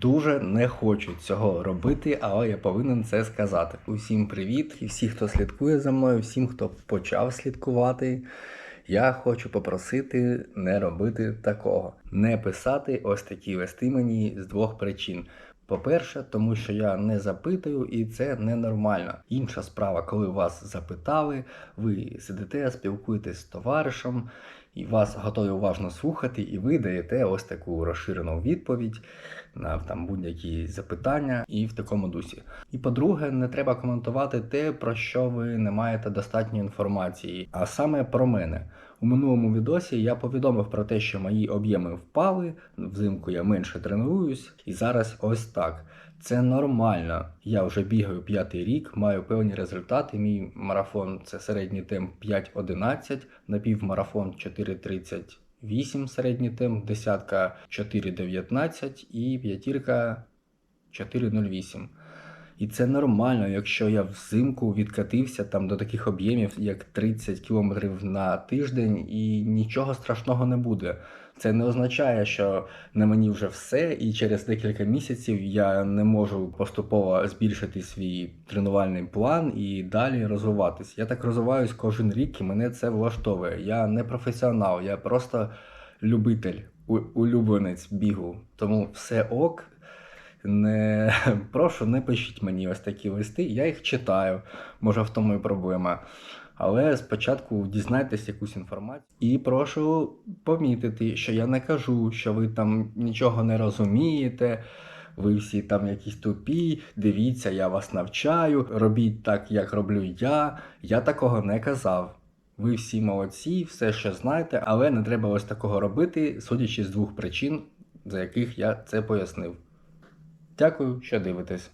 дуже не хочу цього робити, але я повинен це сказати. Усім привіт і всі, хто слідкує за мною, всім, хто почав слідкувати. Я хочу попросити не робити такого, не писати ось такі листи мені з двох причин. По-перше, тому що я не запитую, і це ненормально. Інша справа, коли вас запитали, ви сидите, спілкуєтесь з товаришем, і вас готові уважно слухати, і ви даєте ось таку розширену відповідь на там будь-які запитання і в такому дусі. І по-друге, не треба коментувати те, про що ви не маєте достатньо інформації, а саме про мене. У минулому відосі я повідомив про те, що мої об'єми впали, взимку я менше тренуюсь, і зараз ось так. Це нормально. Я вже бігаю п'ятий рік, маю певні результати. Мій марафон це середній темп 5.11, напівмарафон 4.38 середній темп, десятка 4.19 і п'ятірка 4.08. І це нормально, якщо я взимку відкатився там до таких об'ємів, як 30 км на тиждень, і нічого страшного не буде. Це не означає, що на мені вже все, і через декілька місяців я не можу поступово збільшити свій тренувальний план і далі розвиватись. Я так розвиваюсь кожен рік, і мене це влаштовує. Я не професіонал, я просто любитель, улюбленець бігу. Тому все ок. Не прошу, не пишіть мені ось такі листи. Я їх читаю. Може, в тому і проблема. Але спочатку дізнайтесь якусь інформацію. І прошу помітити, що я не кажу, що ви там нічого не розумієте. Ви всі там якісь тупі, дивіться, я вас навчаю, робіть так, як роблю я. Я такого не казав. Ви всі молодці, все ще знаєте, але не треба ось такого робити, судячи з двох причин, за яких я це пояснив. Дякую, що дивитесь.